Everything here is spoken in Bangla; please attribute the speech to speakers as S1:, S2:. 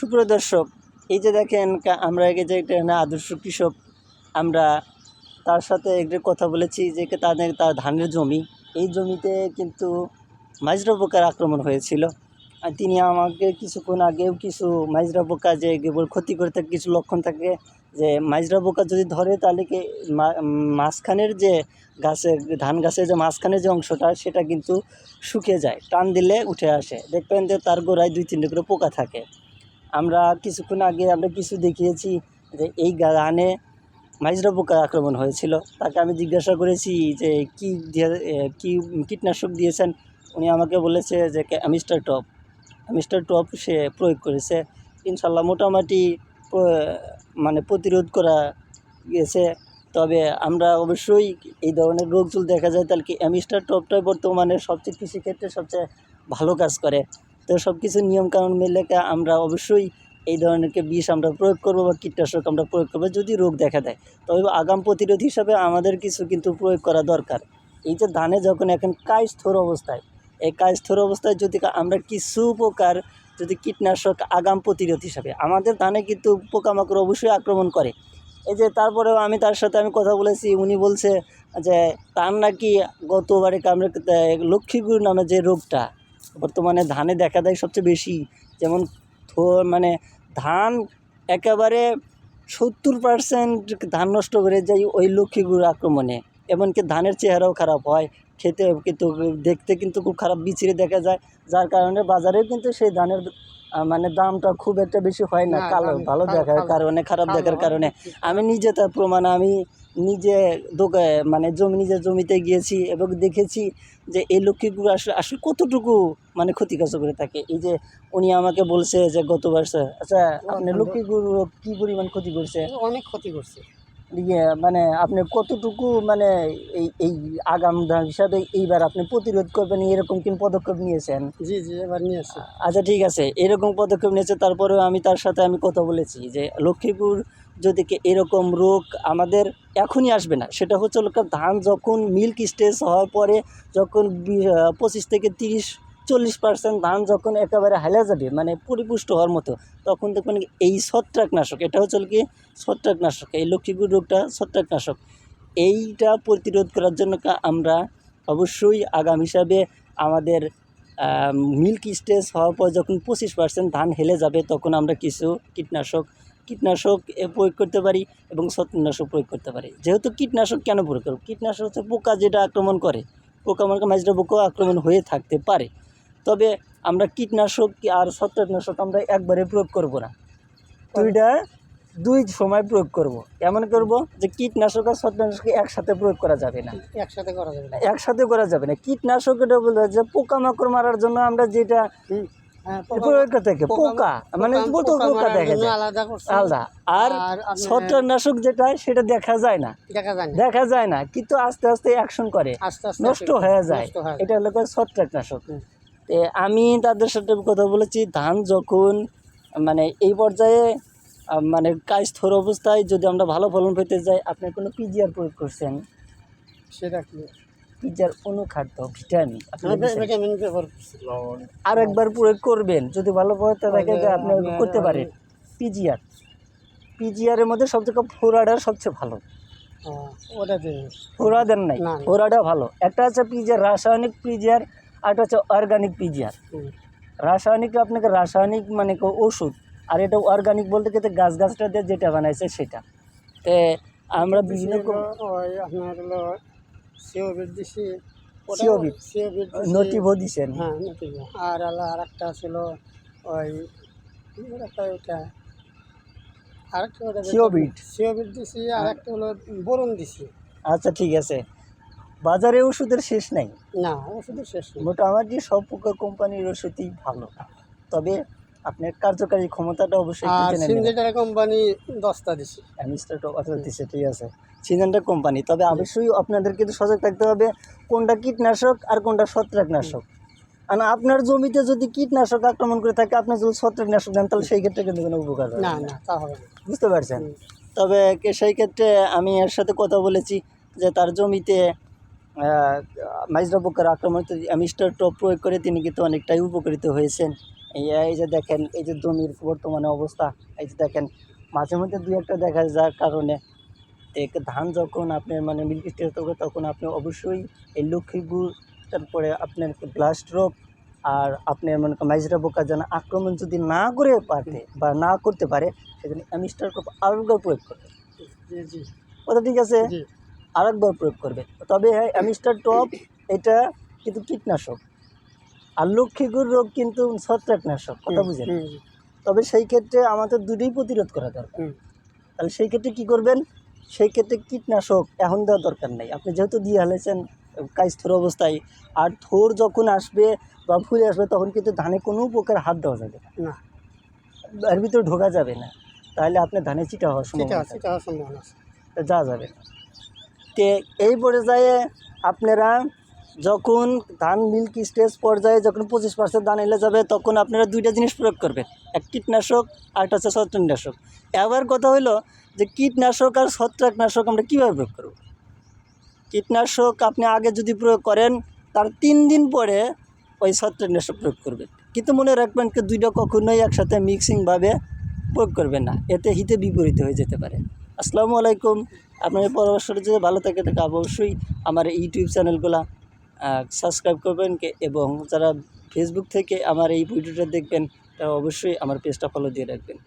S1: সুপ্রিয় দর্শক, এই যে দেখেন আমরা আগে যে একটা আদর্শ কৃষক, আমরা তার সাথে একটু কথা বলেছি যে তাদের তার ধানের জমি, এই জমিতে কিন্তু মাজরা পোকার আক্রমণ হয়েছিল। আর তিনি আমাকে কিছুক্ষণ আগেও কিছু মাজরা পোকা যে কেবল ক্ষতি করে থাকে, কিছু লক্ষণ থাকে, যে মাজরা পোকা যদি ধরে তাহলে কি মাঝখানের যে গাছের, ধান গাছের যে মাঝখানের যে অংশটা, সেটা কিন্তু শুকিয়ে যায়, টান দিলে উঠে আসে। দেখবেন যে তার গোড়ায় দুই তিনটে করে পোকা থাকে। আমরা কিছুক্ষণ আগে আমরা কিছু দেখিয়েছি যে এই গানে মাজরা পোকা আক্রমণ হয়েছিল। তাকে আমি জিজ্ঞাসা করেছি যে কি কি কীটনাশক দিয়েছেন? উনি আমাকে বলেছে যে অ্যামিস্টার টপ। অ্যামিস্টার টপ সে প্রয়োগ করেছে। ইনশাল্লাহ মোটামুটি মানে প্রতিরোধ করা গেছে। তবে আমরা অবশ্যই এই ধরনের রোগ যদি দেখা যায়, তাহলে কি অ্যামিস্টার টপটাই বর্তমানে সবচেয়ে কৃষিক্ষেত্রে সবচেয়ে ভালো কাজ করে। তো সব কিছু নিয়মকানুন মেলে আমরা অবশ্যই এই ধরনেরকে বিষ আমরা প্রয়োগ করব বা কীটনাশক আমরা প্রয়োগ করব যদি রোগ দেখা দেয়। তবে আগাম প্রতিরোধ হিসাবে আমাদের কিছু কিন্তু প্রয়োগ করা দরকার। এই যে ধানে যখন এখন কাজ কায়স্থর অবস্থায়, এই কাজ কায়স্থর অবস্থায় যদি আমরা কিছু প্রকার যদি কীটনাশক আগাম প্রতিরোধ হিসাবে, আমাদের ধানে কিন্তু পোকামাকড় অবশ্যই আক্রমণ করে। এই যে তারপরেও আমি তার সাথে আমি কথা বলেছি, উনি বলছে যে তার নাকি গতবারে কামড়ে লক্ষ্মীগুরু নামে যে রোগটা বর্তমানে ধানে দেখা দেয় সবচেয়ে বেশি। যেমন মানে ধান একেবারে সত্তর পার্সেন্ট ধান নষ্ট করে যায় ওই লক্ষ্মীগুরু আক্রমণে। এমনকি ধানের চেহারাও খারাপ হয় খেতে কিন্তু দেখতে কিন্তু খুব খারাপ বিচিরে দেখা যায়। যার কারণে বাজারেও কিন্তু সেই ধানের মানে দামটা খুব একটা বেশি হয় না
S2: না,
S1: কালো ভালো দেখার কারণে খারাপ দেখার কারণে। আমি নিজে তার প্রমাণ আমি নিজে মানে জমি নিজের জমিতে গিয়েছি এবং দেখেছি যে এই লক্ষ্মীগুলো আসলে আসলে কতটুকু মানে ক্ষতিগ্রস্ত করে থাকে। এই যে উনি আমাকে বলছে যে গত বছর আচ্ছা আপনি লক্ষ্মীগুরু কী পরিমাণ ক্ষতি করছে?
S2: অনেক ক্ষতি করছে।
S1: ইয়ে মানে আপনি কতটুকু মানে এই এই আগাম হিসাবে এইবার আপনি প্রতিরোধ করবেন এরকম কি পদক্ষেপ নিয়েছেন?
S2: জি জি এবার নিয়ে আসছে
S1: আচ্ছা ঠিক আছে এরকম পদক্ষেপ নিয়েছে তারপরেও আমি তার সাথে আমি কথা বলেছি যে লক্ষ্মীপুর যদি কি এরকম রোগ আমাদের এখনই আসবে না, সেটা হচ্ছে ধান যখন মিল্ক স্টেজ হওয়ার পরে যখন পঁচিশ থেকে তিরিশ, চল্লিশ পার্সেন্ট ধান যখন একেবারে হাইলা যাবে মানে পরিপুষ্ট হওয়ার মতো, তখন দেখবেন এই ছত্রাকনাশক, এটা হচ্ছে কি ছত্রাকনাশক, এই লক্ষ্মীপুর রোগটা ছত্রাকনাশক, এইটা প্রতিরোধ করার জন্য আমরা অবশ্যই আগাম হিসাবে আমাদের মিল্ক স্টেজ হওয়ার পর যখন পঁচিশ পার্সেন্ট ধান হেলে যাবে, তখন আমরা কিছু কীটনাশক কীটনাশক প্রয়োগ করতে পারি এবং ছত্রনাশক প্রয়োগ করতে পারি। যেহেতু কীটনাশক কেন প্রয়োগ করব? কীটনাশক হচ্ছে পোকা যেটা আক্রমণ করে। পোকা মানে মাঝরা পোকা আক্রমণ হয়ে থাকতে পারে। তবে আমরা কীটনাশক আর ছত্রাকনাশক আমরা একবারে প্রয়োগ করব না। দুইটা দুই সময় প্রয়োগ করব। এমন করব যে কীটনাশক আর ছত্রাকনাশক একসাথে প্রয়োগ করা যাবে না।
S2: একসাথে করা যাবে না।
S1: একসাথে করা যাবে না। কীটনাশক এটা বলতে যে পোকামাকড় মারার জন্য আমরা যেটা
S2: হ্যাঁ,
S1: পোকা মানে
S2: পোকা
S1: দেখা যায়।
S2: আলাদা
S1: আর ছত্রাকনাশক যেটা সেটা দেখা যায় না।
S2: দেখা যায় না।
S1: কিন্তু আস্তে আস্তে অ্যাকশন করে। নষ্ট হয়ে যায়। এটা হলো ছত্রাকনাশক। আমি তাদের সাথে কথা বলেছি ধান যখন মানে এই পর্যায়ে মানে কাজস্থর অবস্থায় যদি আমরা ভালো ফলন পেতে যাই আপনি কোনো পিজিআর প্রয়োগ করছেন?
S2: সেটা কি?
S1: পিজিআর অনুখাদ্য ভিটামিন।
S2: হ্যাঁ,
S1: আর একবার প্রয়োগ করবেন যদি ভালো ফলতে থাকে যে আপনি করতে পারেন। পিজিআর। পিজিআরের মধ্যে সবথেকে ফোরাডার সবচেয়ে ভালো।
S2: হ্যাঁ, দিন।
S1: নাই ফোরাডা ভালো। একটা হচ্ছে পিজিআর রাসায়নিক পিজিআর আর একটা হচ্ছে অর্গানিক পিজিআর। রাসায়নিক আপনাকে রাসায়নিক মানে ওষুধ আর এটা অর্গানিক বলতে গেলে গাছ গাছটা দিয়ে যেটা বানাইছে সেটা। তে আমরা বিভিন্ন
S2: আপনার হলো সিওবিট দিছি ওটা-
S1: সিওবিট।
S2: সিওবিট দিছি।
S1: নটিভ দিছেন?
S2: হ্যাঁ নটিভ আর আর একটা ছিল ওই একটা ওটা আরেকটা ওটা
S1: সিওবিট।
S2: সিওবিট দিছি আর একটা হলো বরুণ দিছি।
S1: আচ্ছা ঠিক আছে। বাজারে ওষুধের শেষ নাই?
S2: না ওষুধের শেষ নেই।
S1: মোটামুটি সব প্রকার কোম্পানির ওষুধই ভালো। তবে আপনার কার্যকারী ক্ষমতাটা অবশ্যই
S2: আর কোম্পানি দশটা দিছি।
S1: মিস্টার টপ আচ্ছা দিচ্ছে ঠিক আছে। সিজনটা কোম্পানি তবে অবশ্যই আপনাদের কিন্তু সজাগ থাকতে হবে কোনটা কীটনাশক আর কোনটা ছত্রাকনাশক। আর আপনার জমিতে যদি কীটনাশক আক্রমণ করে থাকে আপনি যদি ছত্রাকনাশক দেন তাহলে সেই ক্ষেত্রে কিন্তু কোনো উপকার হবে
S2: না
S1: না।
S2: তা হবে
S1: বুঝতে পারছেন? তবে সেই ক্ষেত্রে আমি এর সাথে কথা বলেছি যে তার জমিতে মাজরা পোকার আক্রমণ মিস্টার টপ প্রয়োগ করে তিনি কিন্তু অনেকটাই উপকৃত হয়েছেন। এই যে দেখেন এই যে জমির বর্তমানে অবস্থা এই যে দেখেন মাঝে মধ্যে দুই একটা দেখা যার কারণে এক ধান যখন আপনার মানে মিল্কি স্টেজ হবে তখন আপনি অবশ্যই এই লক্ষ্মী গুড় তারপরে আপনার ব্লাস্ট রোগ আর আপনার মনে করেন মাইজরা পোকা যেন আক্রমণ যদি না করে পারে বা না করতে পারে সেখানে অ্যামিস্টার ক্রপ আরেকবার প্রয়োগ করবে কথা ঠিক আছে? আরেকবার প্রয়োগ করবে তবে হ্যাঁ অ্যামিস্টার টপ এটা কিন্তু কীটনাশক। আর লক্ষ্মীগুর রোগ কিন্তু ছত্রাকনাশক কথা বুঝেন? তবে সেই ক্ষেত্রে আমাদের দুটোই প্রতিরোধ করা দরকার। তাহলে সেই ক্ষেত্রে কী করবেন? সেই ক্ষেত্রে কীটনাশক এখন দেওয়া দরকার নেই। আপনি যেহেতু দিয়ে হালেছেন কাজ থোর অবস্থায় আর থোর যখন আসবে বা ফুলে আসবে তখন কিন্তু ধানে কোনো প্রকার হাত দেওয়া যাবে না। এর ভিতরে ঢোকা যাবে না। তাহলে আপনার ধানে চিটা হওয়ার সম্ভাবনা
S2: আছে
S1: যাওয়া যাবে না। তে এই পর্যায়ে আপনারা যখন ধান মিল্ক স্টেজ পর্যায়ে যখন পঁচিশ পার্সেন্ট ধান এলে যাবে, তখন আপনারা দুইটা জিনিস প্রয়োগ করবেন। এক কীটনাশক আর একটা হচ্ছে ছত্রাকনাশক। এবার কথা হলো যে কীটনাশক আর ছত্রাকনাশক আমরা কীভাবে প্রয়োগ করব? কীটনাশক আপনি আগে যদি প্রয়োগ করেন, তার তিন দিন পরে ওই ছত্রাকনাশক প্রয়োগ করবেন। কিন্তু মনে রাখবেন দুইটা কখনোই একসাথে মিক্সিংভাবে প্রয়োগ করবেন না। এতে হিতে বিপরীত হয়ে যেতে পারে। আসসালামু আলাইকুম। আপনার পরামর্শটা যদি ভালো থাকে তাকে অবশ্যই আমার ইউটিউব চ্যানেলগুলো সাবস্ক্রাইব করবেন এবং যারা ফেসবুক থেকে আমার এই ভিডিওটা দেখবেন, তারা অবশ্যই আমার পেজটা ফলো দিয়ে রাখবেন।